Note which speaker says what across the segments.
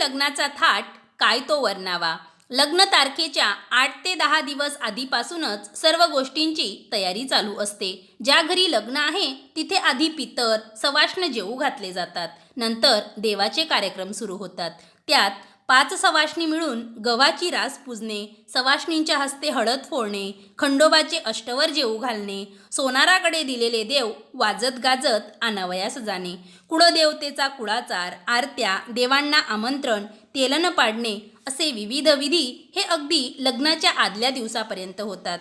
Speaker 1: लग्नाचा थाट काय तो वर्णावा? लग्न तारखेच्या आठ ते दहा दिवस आधीपासूनच सर्व गोष्टींची तयारी चालू असते. ज्या घरी लग्न आहे तिथे आधी पितर सवाष्ण जेवू घातले जातात. नंतर देवाचे कार्यक्रम सुरू होतात. त्यात पाच सवाष्णी मिळून गव्हाची रास पुजणे सवाष्णींच्या हस्ते हळद फोडणे खंडोबाचे अष्टवर जेवू घालणे सोनाराकडे दिलेले देव वाजत गाजत आणावयास जाणे कुळदेवतेचा कुळाचार आरत्या देवांना आमंत्रण तेलन पाडणे असे विविध विधी हे अगदी लग्नाच्या आदल्या दिवसापर्यंत होतात.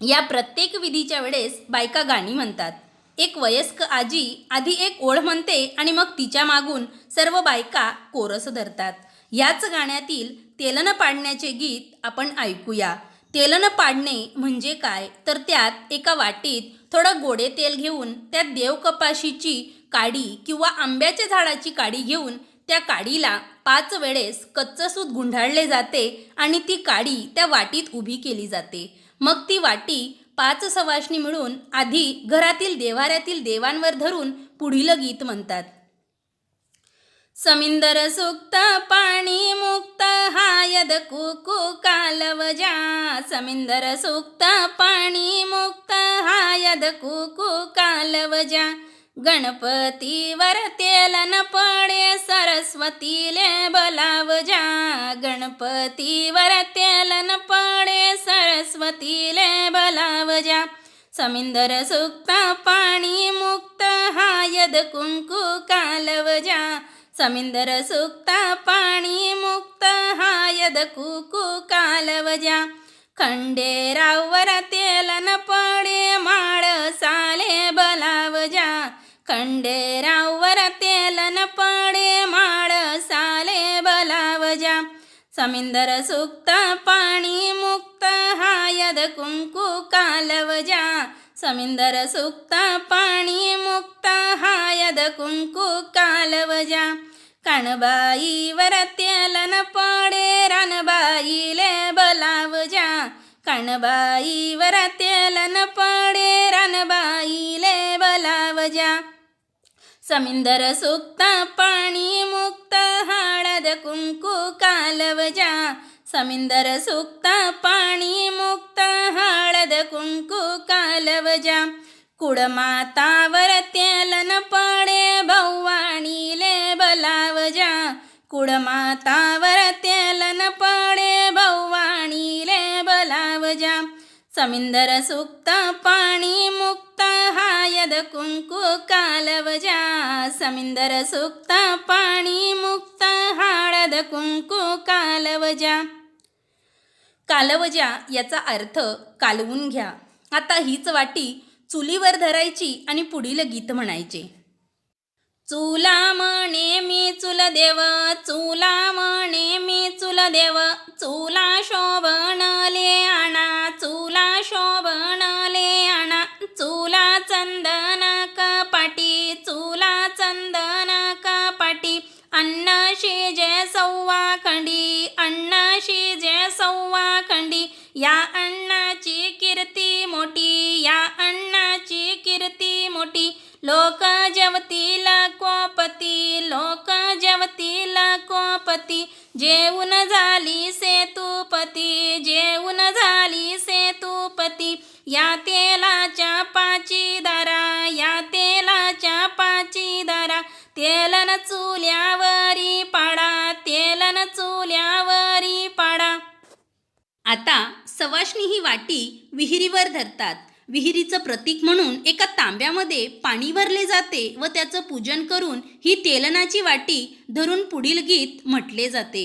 Speaker 1: या प्रत्येक विधीच्या वेळेस बायका गाणी म्हणतात. एक वयस्क आजी आधी एक ओढ म्हणते आणि मग तिच्या मागून सर्व बायका कोरस धरतात. याच गाण्यातील तेलन पाडण्याचे गीत आपण ऐकूया. तेलन पाडणे म्हणजे काय? तर त्यात एका वाटीत थोडं गोडे तेल घेऊन त्यात देवकपाशीची काडी किंवा आंब्याच्या झाडाची काडी घेऊन त्या काडीला पाच वेळेस कच्चं सूत गुंढाळले जाते आणि ती काडी त्या वाटीत उभी केली जाते. मग ती वाटी पाच सवाष्णी मिळून आधी घरातील देवाऱ्यातील देवांवर धरून पुढील गीत म्हणतात. समिंदर सुक्त पाणी मुक्त हायद कुकू कालवजा समिंदर सुक्त पाणी मुक्त हायद कुकू कालवजा गणपतीवर तेल न पडे सरस्वतीले बलावजा गणपतीवर तेल न पडे सरस्वतीले बलावजा समिंदर सुक्त पाणी मुक्त हायद कुंकू कालवजा समिंदर सुक्त पाणी मुक्त हायद कुकू कालवजा. खंडेरावर तेल न पडे माळ साले बलावजा. खंडेरावर तेल न पडे माळ साले बलावजा. समिंदर सूक्त पाणी मुक्त हायद कुंकू कालवजा. समिंदर सुक्ता पाणी मुक्ता हायद कुंकू कालवजा. काणबाई तेल न पडे रानबाईले बलावजा. काणबाई तेल न पडे रानबाईले बलावजा. समिंदर सुक्ता पाणी मुक्त हाळद कुंकू कालवजा. समिंदर सुक्त पाणी मुक्त हळद कुंकू कालवजा. कुडमातावर तेल न पडे भवानीले बलावजा कुडमातावर तेल न पडे भवानीले बलावजा समिंदर सुक्त पाणी मुक्त हायद कुंकू कालवजा. समिंदर सुक्त पाणी मुक्त हाळद कालवज्या कालवजा याचा अर्थ कालवून घ्या. आता हीच वाटी चुलीवर धरायची आणि पुढील गीत म्हणायचे. चुला म्हणे मी चुल देव चुला म्हणे मी चुल देव चुला शोभणले आणा चुला शोभणले आणा चुला चंदन कपाटी चुला चंदन कपाटी अन्न शिजे सव्वा खंडी अन्न शिजे सव्वा या अण्णाची कीर्ती मोठी या अण्णाची कीर्ती मोठी. लोक जेवतील कोपती लोक जेवतील कोपती. जेवून झाली सेतुपती जेवून झाली सेतुपती. या तेलाच्या पाची दारा या तेलाच्या पाची दारा. तेलन चुल्यावरी पाडा तेलन चुल्यावरी पाडा. आता सवाष्णी ही वाटी विहिरीवर धरतात. विहिरीचं प्रतीक म्हणून एका तांब्यामध्ये पाणी भरले जाते व त्याचं पूजन करून ही तेलनाची वाटी धरून पुढील गीत म्हटले जाते.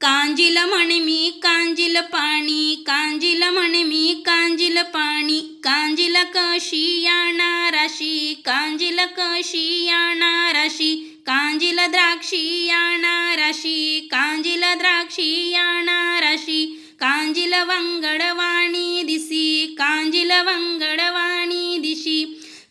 Speaker 1: कांजिल म्हणे मी कांजिल पाणी कांजिल म्हणे मी कांजिल पाणी कांजिल कशी याणाराशी कांजिल कशी याणाराशी कांजिल द्राक्षी याणाराशी कांजिल द्राक्षी याना राशी कांजिल वंगडवाणी दिसी कांजिल वंगडवाणी दिशी.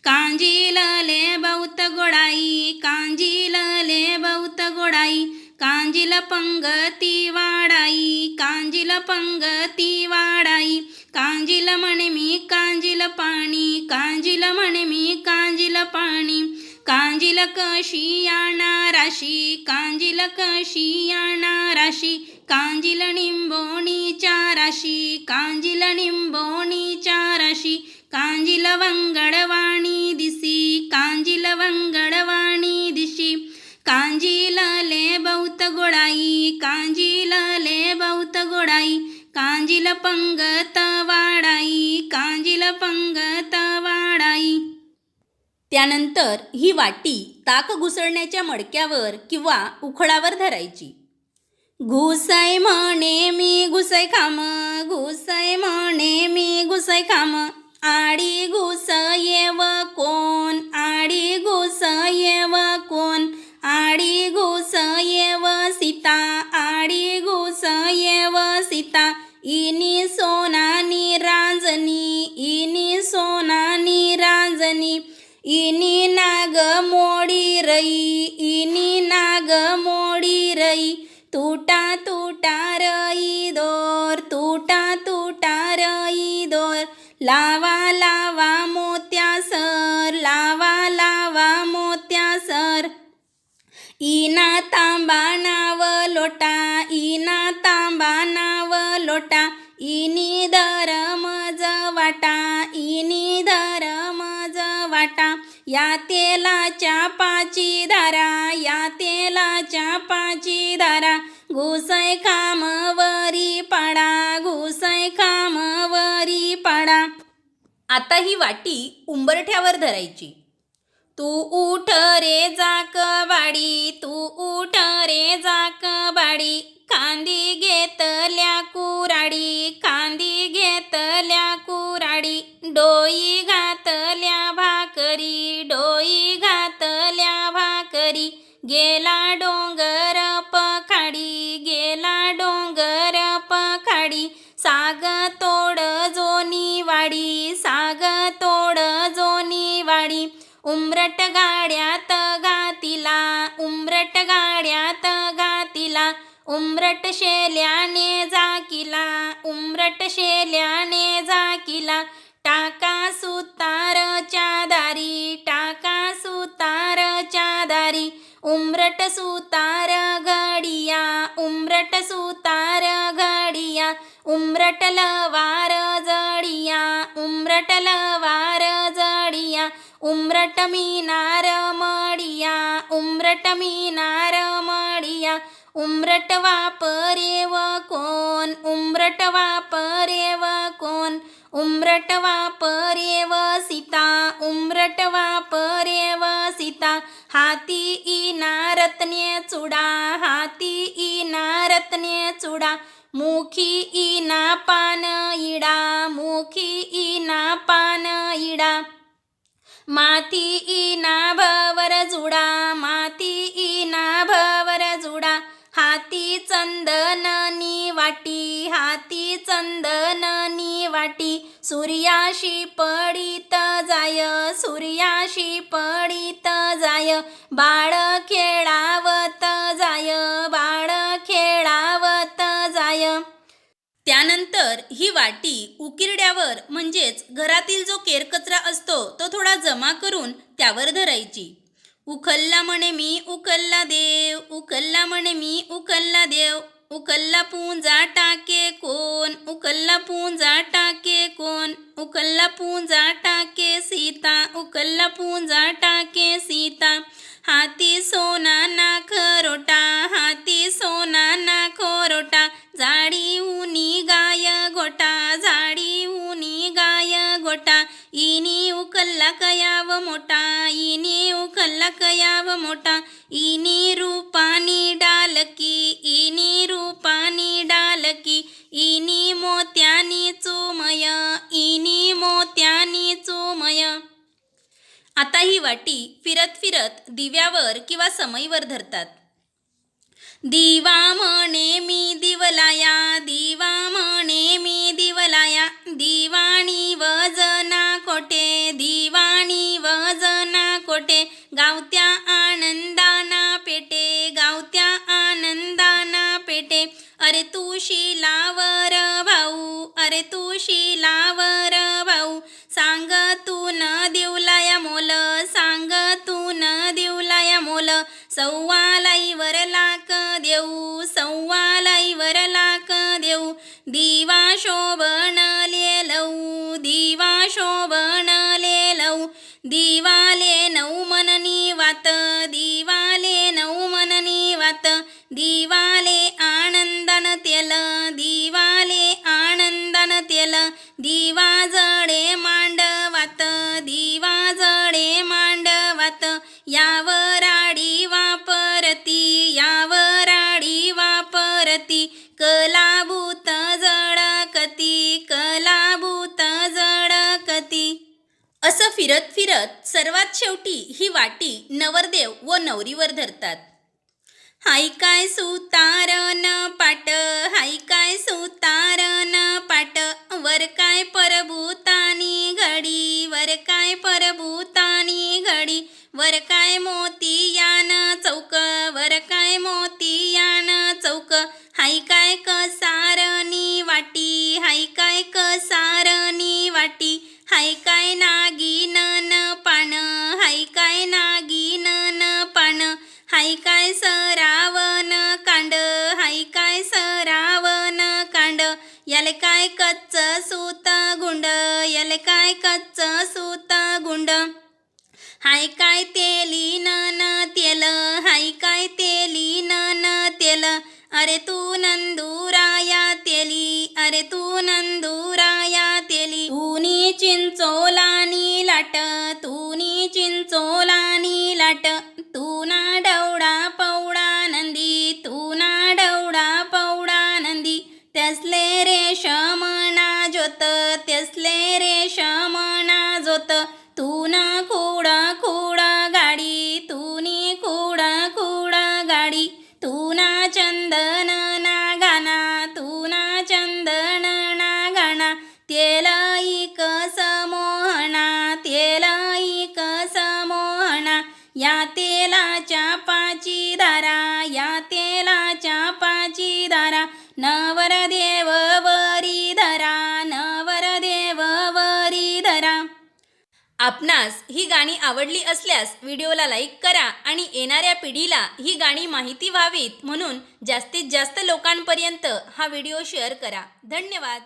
Speaker 1: कांजिलले बहुत गोडाई कांजिलले बहुत गोडाई. कांजिल पंगती वाडाई कांजिल पंगती वाडाई कांजिल म्हणे मी कांजिल पाणी कांजिल म्हणे मी कांजिल पाणी कशी राशी कांजिल कशी राशी कांजिल निंबोणीच्या राशी कांजिल निंबोणीच्या राशी कांजिल वंगडवाणी दिसी कांजिल वंगडवाणी दिशी कांजिल ले बहुत गोडाई कांजिल ले बहुत गोडाई कांजिल पंगत वाडाई कांजिल पंगत वाडाई त्यानंतर ही वाटी ताक घुसळण्याच्या मडक्यावर किंवा उखळावर धरायची. घुसय म्हणे मी घुसय खाम घुसय म्हणे मी घुसय खाम. आडी घुस येव कोण आडी घुस येव कोण आडी घुस येव सीता आडी घुस येव सीता. इनी सोनानी रांजनी इनी सोनानी रांजनी. इनी नाग मोडी रई इनी नाग मोडी रई तुटा तुटा रई दोर तुटा तुटा रई दोर लावा लावा मोत्या सर लावा लावा मोत्या सर इना तांबा नाव लोटा इना तांबा नाव लोटा इनी धरम वाटा इनी धरम वाटा. या तेलाच्या पाची धारा या तेलाच्या पाची धारा. घुसय खामवरी पाडा घुसय खामवरी पाडा. आता ही वाटी उंबरठ्यावर धरायची. तू उठ रे जाक बाडी तू उठ रे जाक बाडी उमरट गाड्यात गातीला उमरट गाड्यात गातीला उमरट शेल्याने जाकिला उमरट शेल्याने जाकिला टाका सुतारच्या दारी टाका सुतारच्या दारी उमरट सुतार घडिया उमरट सुतार घडिया उमरट लवार जडिया उमरट लवार जडिया उमरट मीनार मडिया उमरट मीनार मडिया उमरट वापरेव कोण उमरट वापरेव कोण उमरट वापरेव सीता उमरट वापरेव सीता हाती इना रत्ने चुडा हाती इना रत्ने चुडा मुखी इना पान इडा मुखी इना पान इडा. माती इना भवर जुडा माती इना भवर जुडा. हाती चंदननी वाटी हाती चंदननी वाटी. सूर्याशी पडित जाय सूर्याशी पडित जाय. बाळ खेळावत जाय तर ही वाटी उकिरड्यावर म्हणजेच घरातील जो केरकचरा असतो तो थोडा जमा करून त्यावर धरायची. उखल्ला म्हणे मी उखल्ला देव उखल्ला म्हणे मी उखल्ला देव. उखल्ला पूंजा टाके कोण उखल्ला पूंजा टाके कोण उखल्ला पूंजा टाके सीता उखल्ला पूंजा टाके सीता. हाती सोना ना खरोटा हाती सोना ना खरोटा जाडी उनी इनी उकल्ला कयाव मोठा इनी उकल्ला कयाव मोठा इनी रूपानी डालकी इनी रूपानी डालकी इनी मोत्यानी चुमय इनी मोत्यानी चुमय आता ही वाटी फिरत फिरत दिव्यावर किंवा समईवर धरतात दिवा म्हणे मी दिवलाया दिवा म्हणे मी दिवलाया दिवाणी वजना कोटे दिवाणी वजना कोटे गावत्या आनंदाना पेटे गावत्या आनंदाना पेटे. अरे तू शिलावर भाऊ अरे तू शिलावर भाऊ सांग तू न देवलाया मोल सांग तू न देवलाया मोल सव्वालाईवर लाक लऊ दिवा शोभणले लेलऊ दिवा शोभणले लेलऊ. दिवाले नऊ मननी वात दिवाले नऊ मननी वात. दिवाले आनंदन तेल दिवाले आनंदन तेल. दिवा जडे मांडवात दिवा जडे मांडवात. यावर आडी वापरती कलाभूत जळकती कलाभूत जळकती. असं फिरत फिरत सर्वात शेवटी ही वाटी नवरदेव व नवरीवर धरतात. हाय काय सुतारन पाट हाय काय सुतारन पाट वर काय परभूतानी घडी वर काय परभूतानी घडी. वर काय मोती यान चौक वर काय मोतियान चौक हाय काय कसारनी वाटी? हाय काय कसारनी वाटी? हाय काय नागिनन पान? हाय काय नागिनन पान? हाय काय सरावन कांड? हाय काय सरावन कांड? याले काय कच्च सूत गुंड? याले काय कच्च सूत गुंड? हाय काय तेली न तेल? हाय काय तेली न तेल? अरे तू नंदुराया तेली अरे तू नंदुराया तेली. तूनी चिंचोलानी लाट तूनी चिंचोलानी लाट. पाची दारा या तेलाच्या पाची दारा. नवरदेव वरी धरा नवरदेव वरी धरा. आपणास ही गाणी आवडली असल्यास व्हिडिओला लाईक करा आणि येणाऱ्या पिढीला ही गाणी माहिती व्हावीत म्हणून जास्तीत जास्त लोकांपर्यंत हा व्हिडिओ शेअर करा. धन्यवाद.